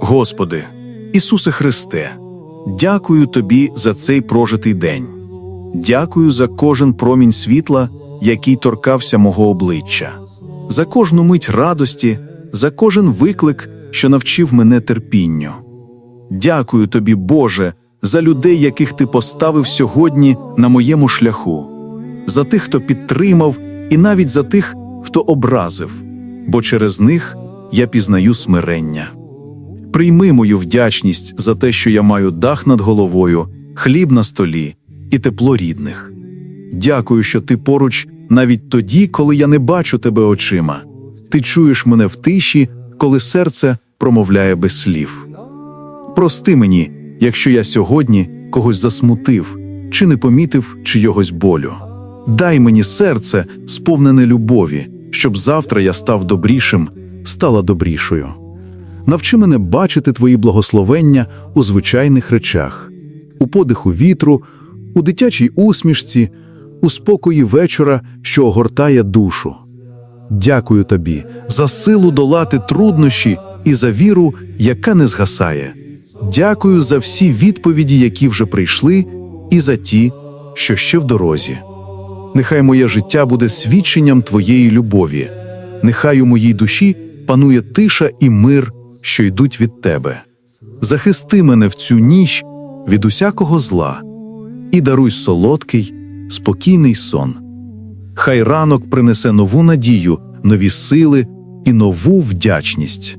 Господи, Ісусе Христе, дякую Тобі за цей прожитий день. Дякую за кожен промінь світла, який торкався мого обличчя, за кожну мить радості, за кожен виклик, що навчив мене терпінню. Дякую тобі, Боже, за людей, яких ти поставив сьогодні на моєму шляху, за тих, хто підтримав, і навіть за тих, хто образив, бо через них я пізнаю смирення. Прийми мою вдячність за те, що я маю дах над головою, хліб на столі і тепло рідних. Дякую, що ти поруч навіть тоді, коли я не бачу тебе очима. Ти чуєш мене в тиші, коли серце промовляє без слів. Прости мені, якщо я сьогодні когось засмутив чи не помітив чийогось болю. Дай мені серце, сповнене любові, щоб завтра я став добрішим, стала добрішою. Навчи мене бачити твої благословення у звичайних речах, у подиху вітру, у дитячій усмішці, у спокої вечора, що огортає душу. Дякую тобі за силу долати труднощі і за віру, яка не згасає. Дякую за всі відповіді, які вже прийшли, і за ті, що ще в дорозі. Нехай моє життя буде свідченням твоєї любові, нехай у моїй душі панує тиша і мир, що йдуть від тебе. Захисти мене в цю ніч від усякого зла і даруй солодкий, спокійний сон. Хай ранок принесе нову надію, нові сили і нову вдячність.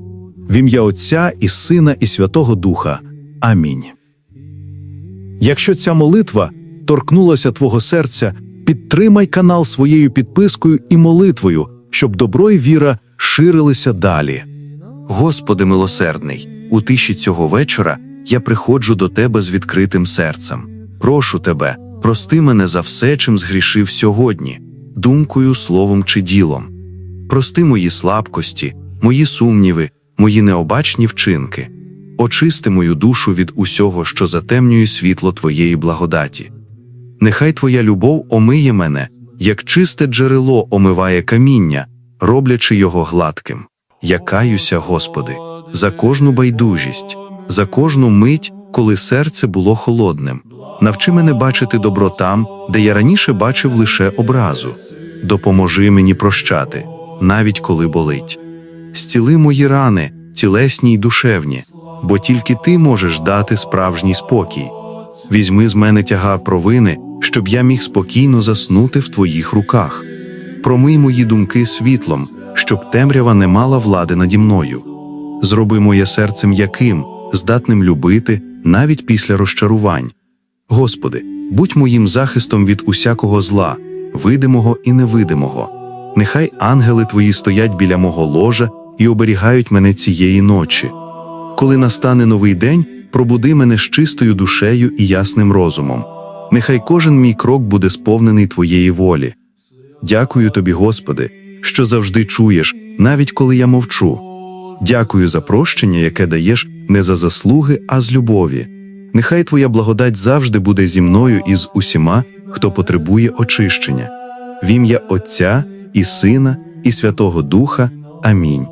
В ім'я Отця і Сина, і Святого Духа. Амінь. Якщо ця молитва торкнулася твого серця, підтримай канал своєю підпискою і молитвою, щоб добро і віра ширилися далі. Господи милосердний, у тиші цього вечора я приходжу до Тебе з відкритим серцем. Прошу Тебе, прости мене за все, чим згрішив сьогодні, думкою, словом чи ділом. Прости мої слабкості, мої сумніви, мої необачні вчинки. Очисти мою душу від усього, що затемнює світло Твоєї благодаті. Нехай Твоя любов омиє мене, як чисте джерело омиває каміння, роблячи його гладким. Я каюся, Господи, за кожну байдужість, за кожну мить, коли серце було холодним. Навчи мене бачити добро там, де я раніше бачив лише образу. Допоможи мені прощати, навіть коли болить. Зціли мої рани, тілесні й душевні, бо тільки ти можеш дати справжній спокій. Візьми з мене тягар провини, щоб я міг спокійно заснути в твоїх руках. Промий мої думки світлом, щоб темрява не мала влади наді мною. Зроби моє серце м'яким, здатним любити навіть після розчарувань. Господи, будь моїм захистом від усякого зла, видимого і невидимого. Нехай ангели Твої стоять біля мого ложа і оберігають мене цієї ночі. Коли настане новий день, пробуди мене з чистою душею і ясним розумом. Нехай кожен мій крок буде сповнений Твоєї волі. Дякую тобі, Господи, що завжди чуєш, навіть коли я мовчу. Дякую за прощення, яке даєш не за заслуги, а з любові. Нехай Твоя благодать завжди буде зі мною і з усіма, хто потребує очищення. В ім'я Отця і Сина, і Святого Духа. Амінь.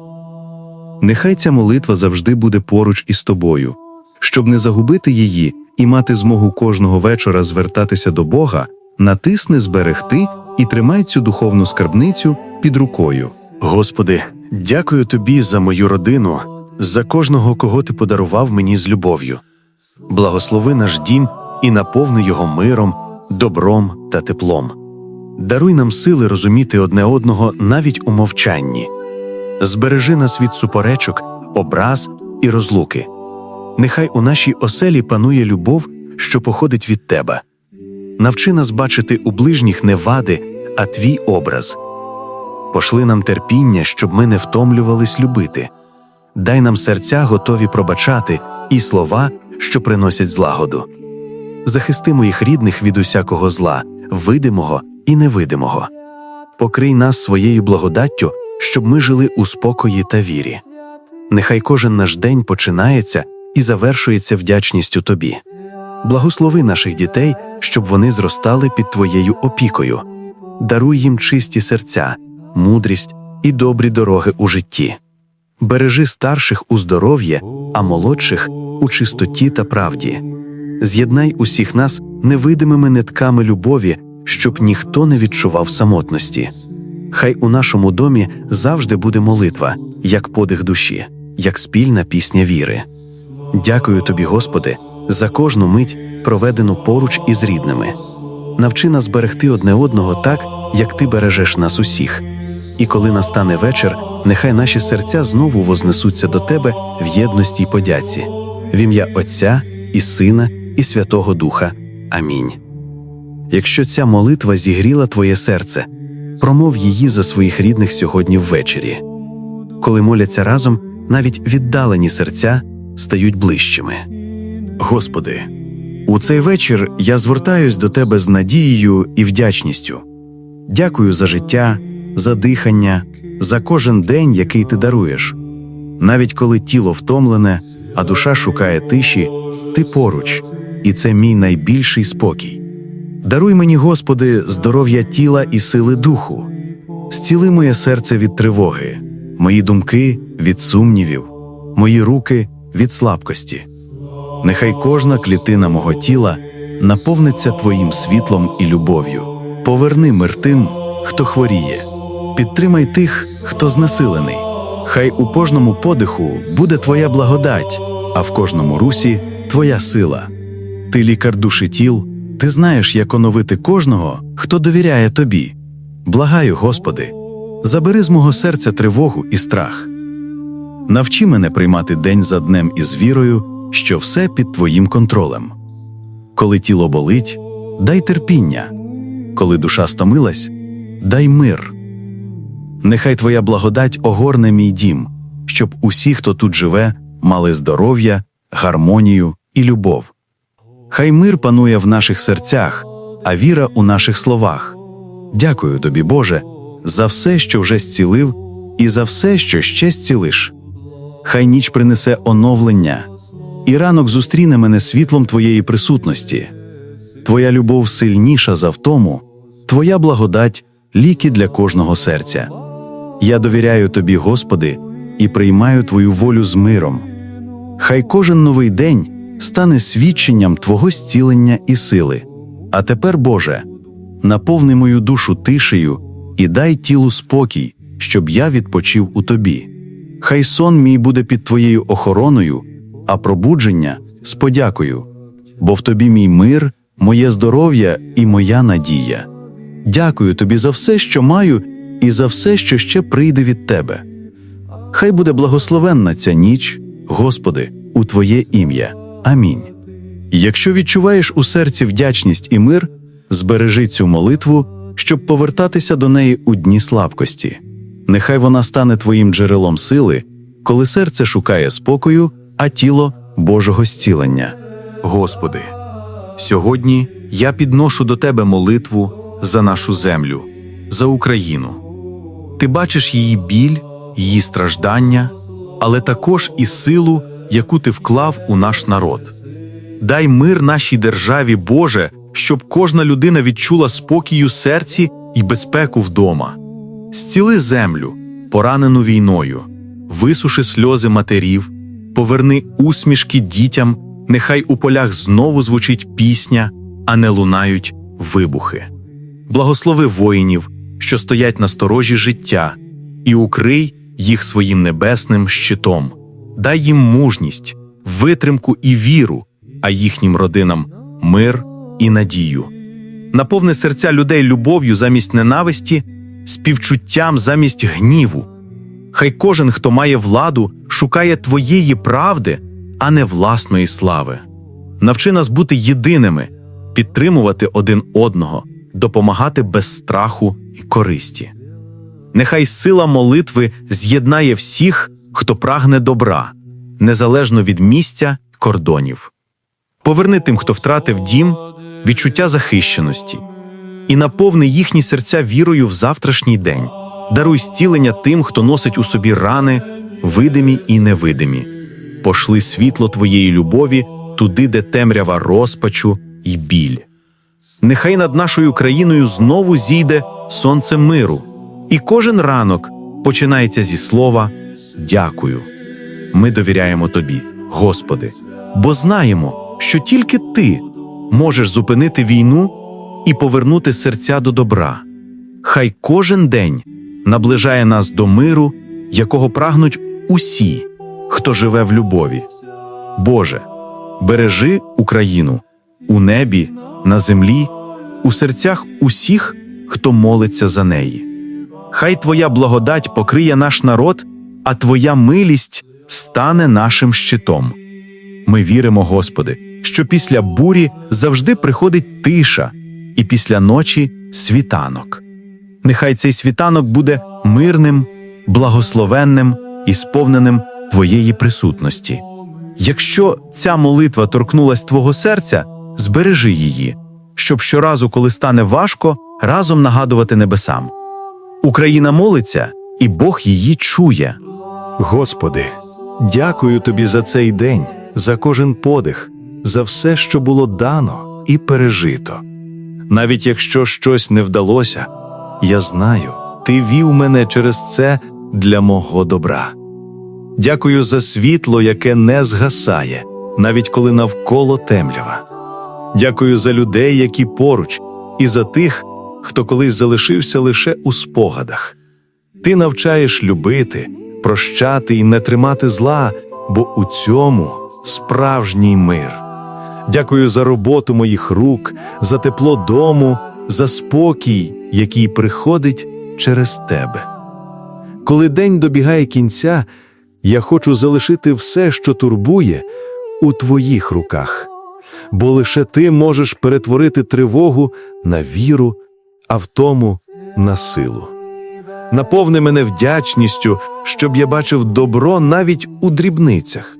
Нехай ця молитва завжди буде поруч із тобою, щоб не загубити її і мати змогу кожного вечора звертатися до Бога, натисни зберегти і тримай цю духовну скарбницю під рукою. Господи, дякую тобі за мою родину, за кожного, кого ти подарував мені з любов'ю. Благослови наш дім і наповни його миром, добром та теплом. Даруй нам сили розуміти одне одного навіть у мовчанні. Збережи нас від суперечок, образ і розлуки. Нехай у нашій оселі панує любов, що походить від тебе. Навчи нас бачити у ближніх не вади, а твій образ. Пошли нам терпіння, щоб ми не втомлювались любити. Дай нам серця готові пробачати і слова, що приносять злагоду. Захисти моїх рідних від усякого зла, видимого і невидимого. Покрий нас своєю благодаттю, щоб ми жили у спокої та вірі. Нехай кожен наш день починається і завершується вдячністю тобі. Благослови наших дітей, щоб вони зростали під твоєю опікою. Даруй їм чисті серця, мудрість і добрі дороги у житті. бережи старших у здоров'ї, а молодших у чистоті та правді. З'єднай усіх нас невидимими нитками любові, щоб ніхто не відчував самотності. Хай у нашому домі завжди буде молитва, як подих душі, як спільна пісня віри. Дякую тобі, Господи, за кожну мить, проведену поруч із рідними. Навчи нас берегти одне одного так, як ти бережеш нас усіх. І коли настане вечір, нехай наші серця знову вознесуться до тебе в єдності й подяці, в ім'я Отця і Сина, і Святого Духа. Амінь. Якщо ця молитва зігріла твоє серце, промов її за своїх рідних сьогодні ввечері. Коли моляться разом, навіть віддалені серця стають ближчими. Господи, у цей вечір я звертаюсь до Тебе з надією і вдячністю. Дякую за життя, за дихання, за кожен день, який ти даруєш. Навіть коли тіло втомлене, а душа шукає тиші, ти поруч, і це мій найбільший спокій. Даруй мені, Господи, здоров'я тіла і сили духу, зціли моє серце від тривоги, мої думки від сумнівів, мої руки від слабкості. Нехай кожна клітина мого тіла наповниться Твоїм світлом і любов'ю. Поверни мир тим, хто хворіє, підтримай тих, хто знесилений. Хай у кожному подиху буде Твоя благодать, а в кожному русі Твоя сила. Ти лікар душі тіл, ти знаєш, як оновити кожного, хто довіряє тобі. Благаю, Господи, забери з мого серця тривогу і страх. Навчи мене приймати день за днем із вірою, що все під Твоїм контролем. Коли тіло болить, дай терпіння, коли душа стомилась, дай мир. Нехай Твоя благодать огорне мій дім, щоб усі, хто тут живе, мали здоров'я, гармонію і любов. Хай мир панує в наших серцях, а віра у наших словах. Дякую тобі, Боже, за все, що вже зцілив, і за все, що ще зцілиш. Хай ніч принесе оновлення, і ранок зустріне мене світлом Твоєї присутності. Твоя любов сильніша за втому, Твоя благодать ліки для кожного серця. Я довіряю Тобі, Господи, і приймаю Твою волю з миром. Хай кожен новий день стане свідченням Твого зцілення і сили. А тепер, Боже, наповни мою душу тишею і дай тілу спокій, щоб я відпочив у Тобі. Хай сон мій буде під Твоєю охороною, а пробудження з подякою, бо в Тобі мій мир, моє здоров'я і моя надія. Дякую Тобі за все, що маю, і за все, що ще прийде від Тебе. Хай буде благословенна ця ніч, Господи, у Твоє ім'я. Амінь. Якщо відчуваєш у серці вдячність і мир, збережи цю молитву, щоб повертатися до неї у дні слабкості. Нехай вона стане твоїм джерелом сили, коли серце шукає спокою, а тіло Божого зцілення. Господи, сьогодні я підношу до Тебе молитву за нашу землю, за Україну. Ти бачиш її біль, її страждання, але також і силу, яку ти вклав у наш народ. Дай мир нашій державі, Боже, щоб кожна людина відчула спокій у серці і безпеку вдома. Зціли землю, поранену війною, висуши сльози матерів, поверни усмішки дітям, нехай у полях знову звучить пісня, а не лунають вибухи. Благослови воїнів, що стоять на сторожі життя, і укрий їх своїм небесним щитом. Дай їм мужність, витримку і віру, а їхнім родинам мир і надію. Наповни серця людей любов'ю замість ненависті, співчуттям замість гніву. Хай кожен, хто має владу, шукає твоєї правди, а не власної слави. Навчи нас бути єдиними, підтримувати один одного, допомагати без страху і користі. Нехай сила молитви з'єднає всіх, хто прагне добра, незалежно від місця й кордонів. Поверни тим, хто втратив дім, відчуття захищеності, і наповни їхні серця вірою в завтрашній день. Даруй зцілення тим, хто носить у собі рани, видимі і невидимі. Пошли світло твоєї любові туди, де темрява розпачу й біль. Нехай над нашою країною знову зійде сонце миру, і кожен ранок починається зі слова дякую. Ми довіряємо Тобі, Господи, бо знаємо, що тільки Ти можеш зупинити війну і повернути серця до добра. Хай кожен день наближає нас до миру, якого прагнуть усі, хто живе в любові. Боже, бережи Україну у небі, на землі, у серцях усіх, хто молиться за неї. Хай Твоя благодать покриє наш народ, а Твоя милість стане нашим щитом. Ми віримо, Господи, що після бурі завжди приходить тиша, і після ночі світанок. Нехай цей світанок буде мирним, благословенним і сповненим Твоєї присутності. Якщо ця молитва торкнулась Твого серця, збережи її, щоб щоразу, коли стане важко, разом нагадувати небесам. Україна молиться, і Бог її чує. Господи, дякую Тобі за цей день, за кожен подих, за все, що було дано і пережито. Навіть якщо щось не вдалося, я знаю, Ти вів мене через це для мого добра. Дякую за світло, яке не згасає, навіть коли навколо темрява. Дякую за людей, які поруч, і за тих, хто колись залишився лише у спогадах. Ти навчаєш любити, прощати і не тримати зла, бо у цьому справжній мир. Дякую за роботу моїх рук, за тепло дому, за спокій, який приходить через тебе. Коли день добігає кінця, я хочу залишити все, що турбує, у твоїх руках, бо лише ти можеш перетворити тривогу на віру, а втому на силу. Наповни мене вдячністю, щоб я бачив добро навіть у дрібницях.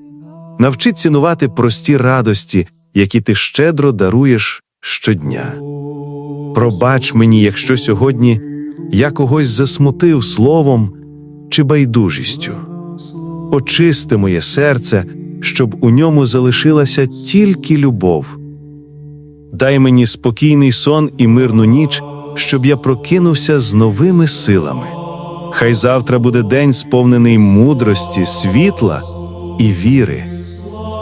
Навчи цінувати прості радості, які ти щедро даруєш щодня. Пробач мені, якщо сьогодні я когось засмутив словом чи байдужістю. Очисти моє серце, щоб у ньому залишилася тільки любов. Дай мені спокійний сон і мирну ніч, щоб я прокинувся з новими силами. Хай завтра буде день сповнений мудрості, світла і віри.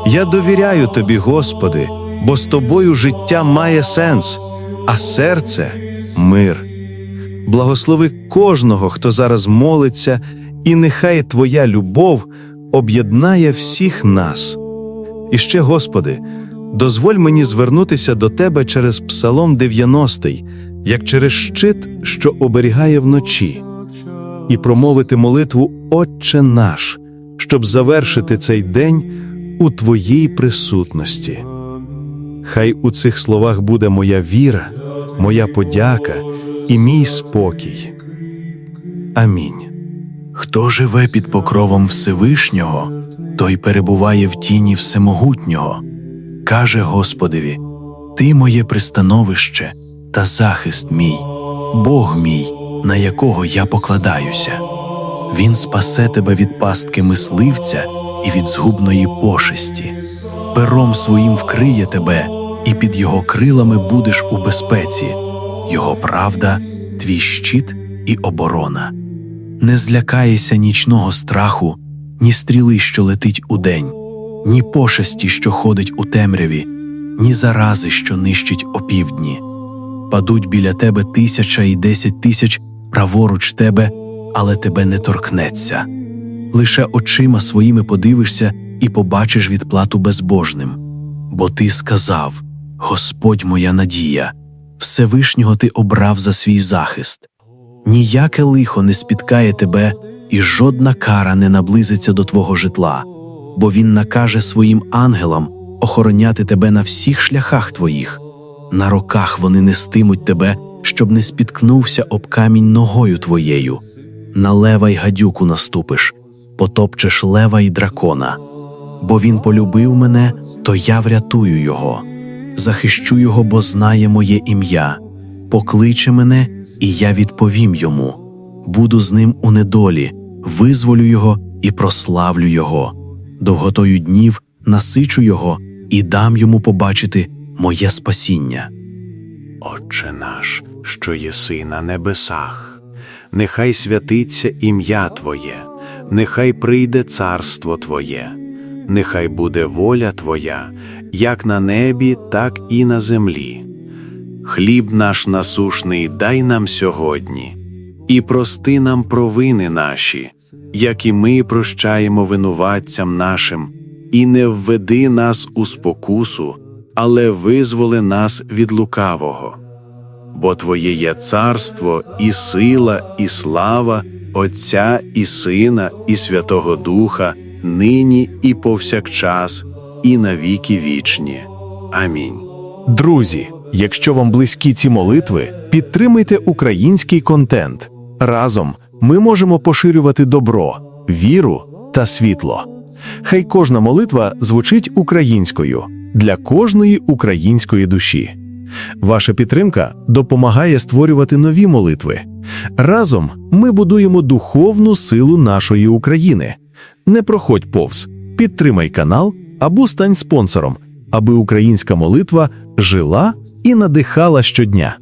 Я довіряю тобі, Господи, бо з тобою життя має сенс, а серце мир. Благослови кожного, хто зараз молиться, і нехай Твоя любов об'єднає всіх нас. І ще, Господи, дозволь мені звернутися до Тебе через Псалом 90, як через щит, що оберігає вночі, і промовити молитву Отче наш, щоб завершити цей день у Твоїй присутності. Хай у цих словах буде моя віра, моя подяка і мій спокій. Амінь. Хто живе під покровом Всевишнього, той перебуває в тіні Всемогутнього. Каже Господеві: Ти моє пристановище та захист мій, Бог мій, на якого я покладаюся. Він спасе тебе від пастки мисливця і від згубної пошесті. Пером своїм вкриє тебе, і під його крилами будеш у безпеці. Його правда, твій щит і оборона. Не злякаєшся нічного страху, ні стріли, що летить удень, ні пошесті, що ходить у темряві, ні зарази, що нищить опівдні. Падуть біля тебе тисяча і десять тисяч праворуч тебе, але тебе не торкнеться. Лише очима своїми подивишся і побачиш відплату безбожним. Бо ти сказав: Господь моя надія, Всевишнього ти обрав за свій захист ніяке лихо не спіткає тебе, і жодна кара не наблизиться до твого житла, бо він накаже своїм ангелам охороняти тебе на всіх шляхах твоїх. На руках вони нестимуть тебе, щоб не спіткнувся об камінь ногою твоєю. На лева й гадюку наступиш, потопчеш лева й дракона. Бо він полюбив мене, то я врятую його, захищу його, бо знає моє ім'я, покличе мене, і я відповім йому. Буду з ним у недолі, визволю його і прославлю його. Довготою днів насичу його і дам йому побачити моє спасіння. Отче наш, що єси на небесах, нехай святиться ім'я Твоє, нехай прийде царство Твоє, нехай буде воля Твоя, як на небі, так і на землі. Хліб наш насушний дай нам сьогодні, і прости нам провини наші, як і ми прощаємо винуватцям нашим, і не введи нас у спокусу, але визволи нас від лукавого. Бо Твоє є царство, і сила, і слава Отця і Сина, і Святого Духа, нині і повсякчас, і на віки вічні. Амінь. Друзі, якщо вам близькі ці молитви, підтримуйте український контент. Разом ми можемо поширювати добро, віру та світло. Хай кожна молитва звучить українською для кожної української душі. Ваша підтримка допомагає створювати нові молитви. Разом ми будуємо духовну силу нашої України. Не проходь повз, підтримай канал або стань спонсором, аби українська молитва жила і надихала щодня.